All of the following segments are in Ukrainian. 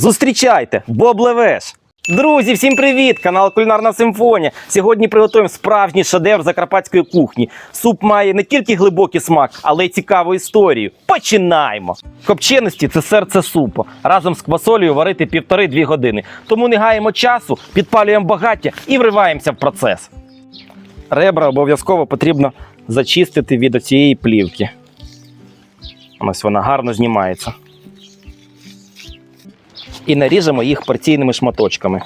Зустрічайте, Боб Левеш! Друзі, всім привіт! Канал Кулінарна Симфонія. Сьогодні приготуємо справжній шедевр закарпатської кухні. Суп має не тільки глибокий смак, але й цікаву історію. Починаємо! Копченості це серце супу. Разом з квасолею варити півтори-дві години. Тому не гаємо часу, підпалюємо багаття і вриваємося в процес. Ребра обов'язково потрібно зачистити від цієї плівки. Ось вона гарно знімається і наріжемо їх порційними шматочками.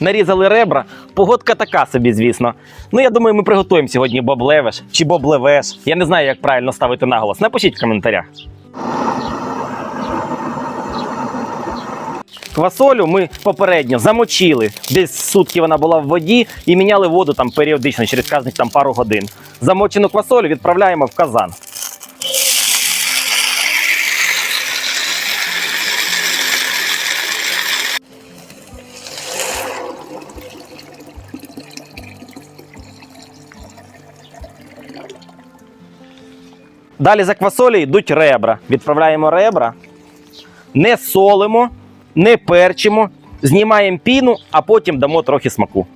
Нарізали ребра. Погодка така собі, звісно. Ну, я думаю, ми приготуємо сьогодні боблевеш чи боблевеш. Я не знаю, як правильно ставити наголос. Напишіть в коментарях. Квасолю ми попередньо замочили. Десь сутки вона була в воді і міняли воду там періодично через кожних там пару годин. Замочену квасолю відправляємо в казан. Далі за квасолі йдуть ребра. Відправляємо ребра, не солимо, не перчимо, знімаємо піну, а потім дамо трохи смаку.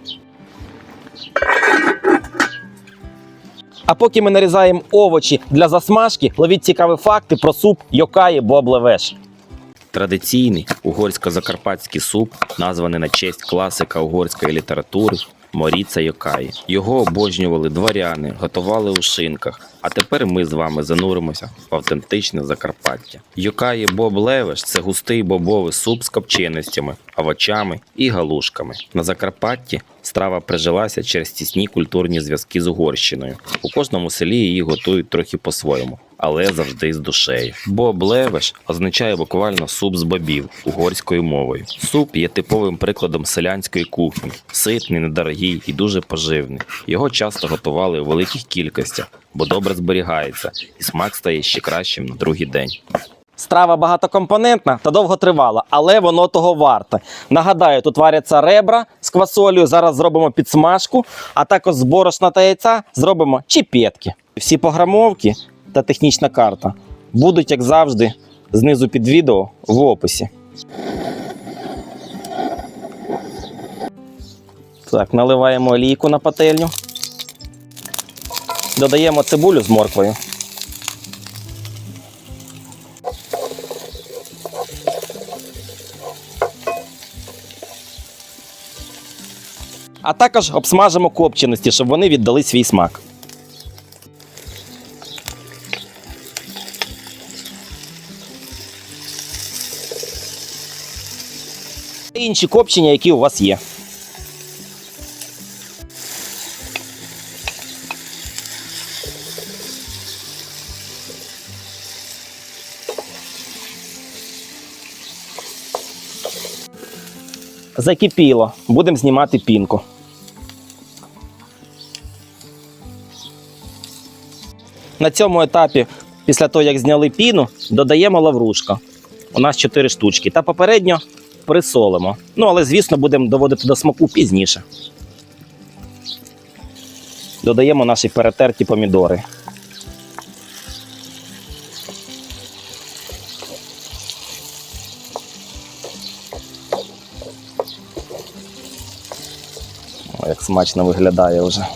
А поки ми нарізаємо овочі для засмажки, ловіть цікаві факти про суп Йокаї Боблевеш. Традиційний угорсько-закарпатський суп, названий на честь класика угорської літератури Моріца Йокаї. Його обожнювали дворяни, готували у шинках. А тепер ми з вами зануримося в автентичне Закарпаття. Йокаї Боб Левеш це густий бобовий суп з копченостями, овочами і галушками. На Закарпатті страва прижилася через тісні культурні зв'язки з Угорщиною. У кожному селі її готують трохи по-своєму. Але завжди з душею. Боб левеш означає буквально суп з бобів угорською мовою. Суп є типовим прикладом селянської кухні, ситний, недорогий і дуже поживний. Його часто готували у великих кількостях, бо добре зберігається, і смак стає ще кращим на другий день. Страва багатокомпонентна та довготривала, але воно того варте. Нагадаю, тут варяться ребра з квасолею. Зараз зробимо підсмажку, а також з борошна та яйця зробимо чіпетки. Всі пограмовки та технічна карта будуть, як завжди, знизу під відео в описі. Так, наливаємо олійку на пательню. Додаємо цибулю з морквою. А також обсмажимо копченості, щоб вони віддали свій смак. Інші копчення, які у вас є. Закипіло. Будемо знімати пінку. На цьому етапі, після того, як зняли піну, додаємо лаврушка. У нас 4 штучки. Та попередньо присолимо. Ну, але, звісно, будемо доводити до смаку пізніше. Додаємо наші перетерті помідори. О, як смачно виглядає вже.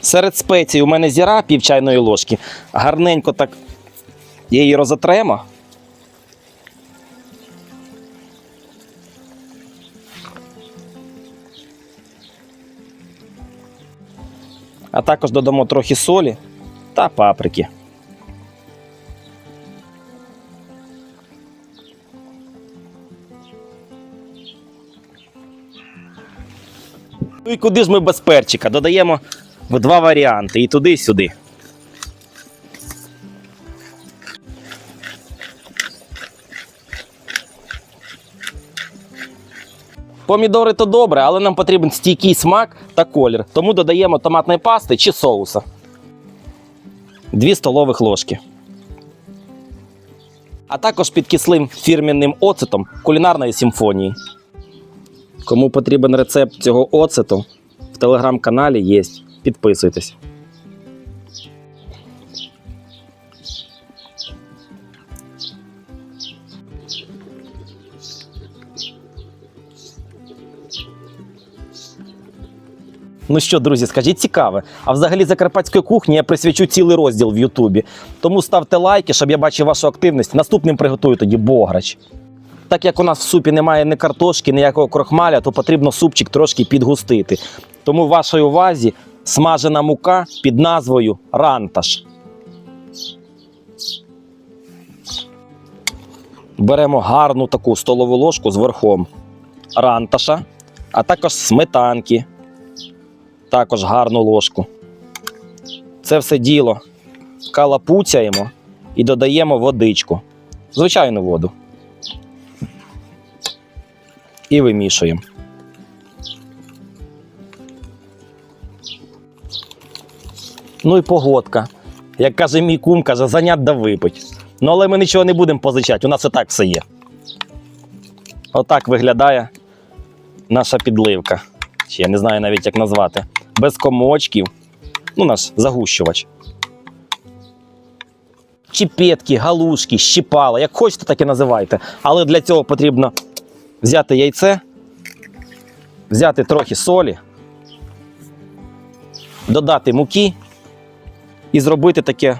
Серед спецій у мене зіра пів чайної ложки. Гарненько так її розотремо. А також додамо трохи солі та паприки. Ну і куди ж ми без перчика? Додаємо в два варіанти і туди, і сюди. Помідори то добре, але нам потрібен стійкий смак та колір. Тому додаємо томатної пасти чи соуса. 2 столових ложки. А також підкислим фірмінним оцетом кулінарної симфонії. Кому потрібен рецепт цього оцету, в телеграм-каналі є. Підписуйтесь. Ну що, друзі, скажіть цікаве. А взагалі закарпатської кухні я присвячу цілий розділ в Ютубі. Тому ставте лайки, щоб я бачив вашу активність. Наступним приготую тоді бограч. Так як у нас в супі немає ні картошки, ніякого крохмаля, то потрібно супчик трошки підгустити. Тому в вашій увазі смажена мука під назвою ранташ. Беремо гарну таку столову ложку з верхом ранташа, а також сметанки також гарну ложку. Це все діло калапуцяємо і додаємо водичку. Звичайну воду. І вимішуємо. Ну і погодка. Як каже мій кум, каже, занять да випить. Ну, але ми нічого не будемо позичати, у нас і так все є. Отак виглядає наша підливка. Чи я не знаю навіть, як назвати. Без комочків. Ну, наш загущувач. Чіпетки, галушки, щіпала, як хочете, так і називайте. Але для цього потрібно взяти яйце, взяти трохи солі, додати муки і зробити таке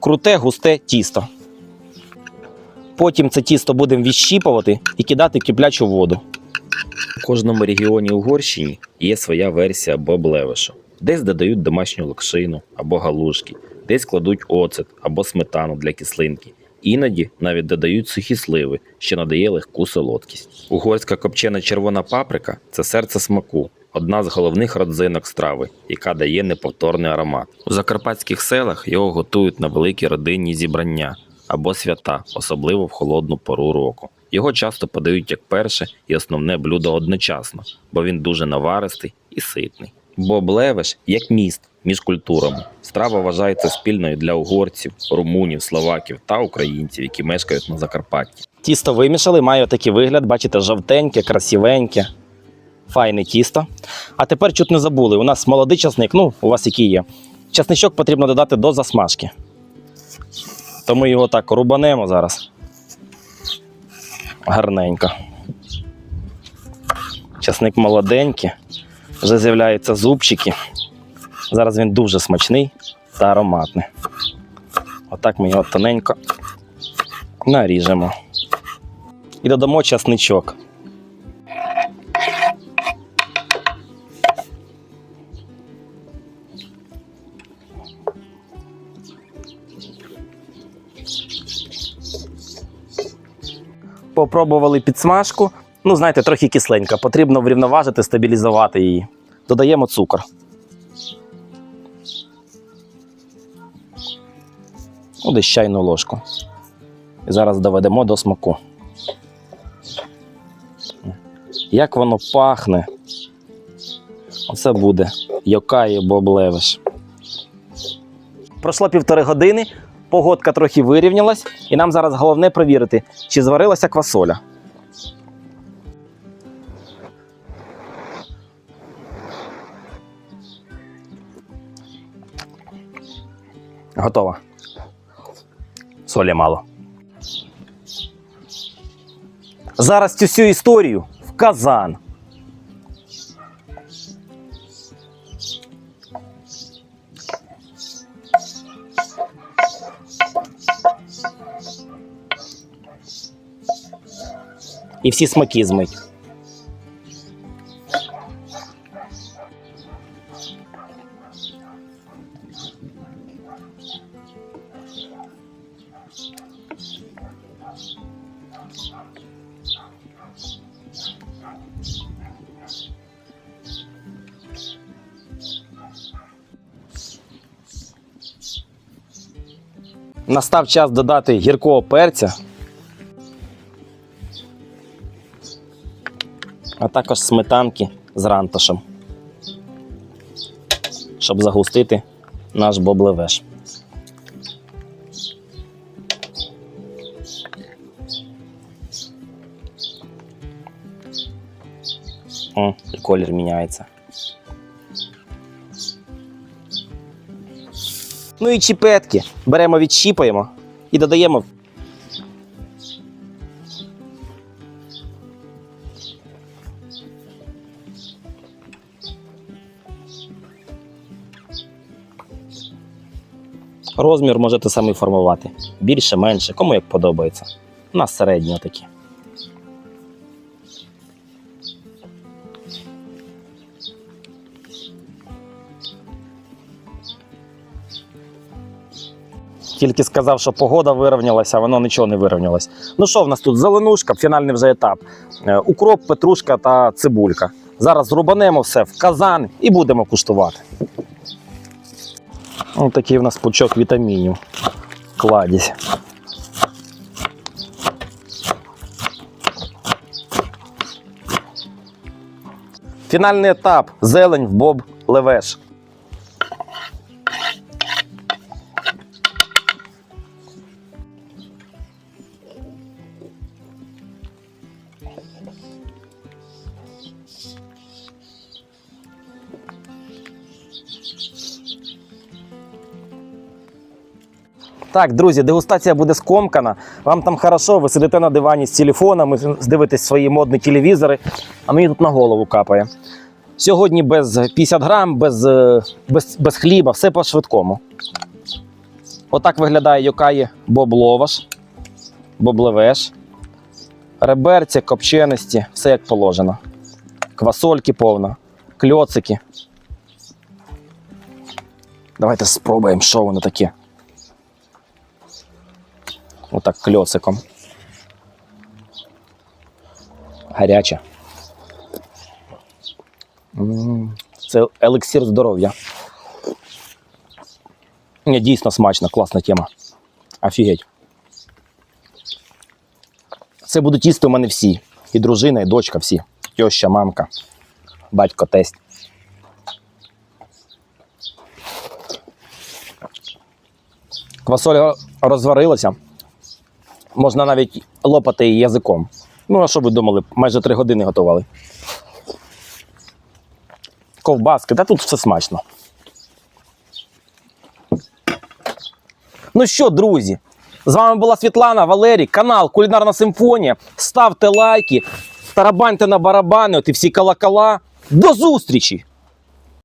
круте, густе тісто. Потім це тісто будемо відщіпувати і кидати в киплячу воду. У кожному регіоні Угорщині є своя версія боблевишу. Десь додають домашню локшину або галушки, десь кладуть оцет або сметану для кислинки. Іноді навіть додають сухі сливи, що надає легку солодкість. Угорська копчена червона паприка це серце смаку, одна з головних родзинок страви, яка дає неповторний аромат. У закарпатських селах його готують на великі родинні зібрання або свята, особливо в холодну пору року. Його часто подають як перше і основне блюдо одночасно, бо він дуже наваристий і ситний. Боб Левеш як міст між культурами. Страва вважається спільною для угорців, румунів, словаків та українців, які мешкають на Закарпатті. Тісто вимішали, має такий вигляд, бачите, жовтеньке, красивеньке, файне тісто. А тепер чуть не забули. У нас молодий часник, ну, у вас який є. Часничок потрібно додати до засмажки. Тому його так рубанемо зараз. Гарненько. Часник молоденький, вже з'являються зубчики. Зараз він дуже смачний та ароматний. Отак ми його тоненько наріжемо. І додамо часничок. Попробували підсмажку. Ну, знаєте, трохи кисленька. Потрібно врівноважити, стабілізувати її. Додаємо цукор. Ну, десь чайну ложку. І зараз доведемо до смаку. Як воно пахне. Оце буде Йокає Боблевиш. Пройшло півтори години, погодка трохи вирівнялась, і нам зараз головне перевірити, чи зварилася квасоля. Готова. Солі мало. Зараз цю всю історію в казан. І всі смаки змить. Настав час додати гіркого перця, а також сметанки з ранташем, щоб загустити наш боблевеш. О, і колір міняється. Ну і чіпетки беремо, відщіпаємо і додаємо Розмір можете самі формувати. Більше, менше, кому як подобається. У нас середні такі. Тільки сказав, що погода вирівнялася, воно нічого не вирівнялось. Ну що в нас тут? Зеленушка, фінальний вже етап. Е, Укроп, петрушка та цибулька. Зараз зрубанемо все в казан і будемо куштувати. Ось такий в нас пучок вітамінів. Кладість. Фінальний етап. Зелень в боб левеш. Так, друзі, дегустація буде скомкана. Вам там хорошо, ви сидите на дивані з телефонами, дивитесь свої модні телевізори, а мені тут на голову капає. Сьогодні без 50 грам, без, е, без, без хліба, все по-швидкому. Отак виглядає Йокаї Боб Ловаш, Боб Реберці, копченості, все як положено. Квасольки повно, кльоцики. Давайте спробуємо, що воно таке. Отак кльоциком. Гаряче. Це елексір здоров'я. Дійсно смачно, класна тема. Офігеть. Це будуть їсти у мене всі. І дружина, і дочка всі. Тьоща, мамка, батько, тесть. Квасоля розварилася. Можна навіть лопати її язиком. Ну, а що ви думали? Майже три години готували. Ковбаски, та тут все смачно. Ну що, друзі, з вами була Світлана, Валерій, канал Кулінарна Симфонія. Ставте лайки, тарабаньте на барабани, от і всі колокола. До зустрічі!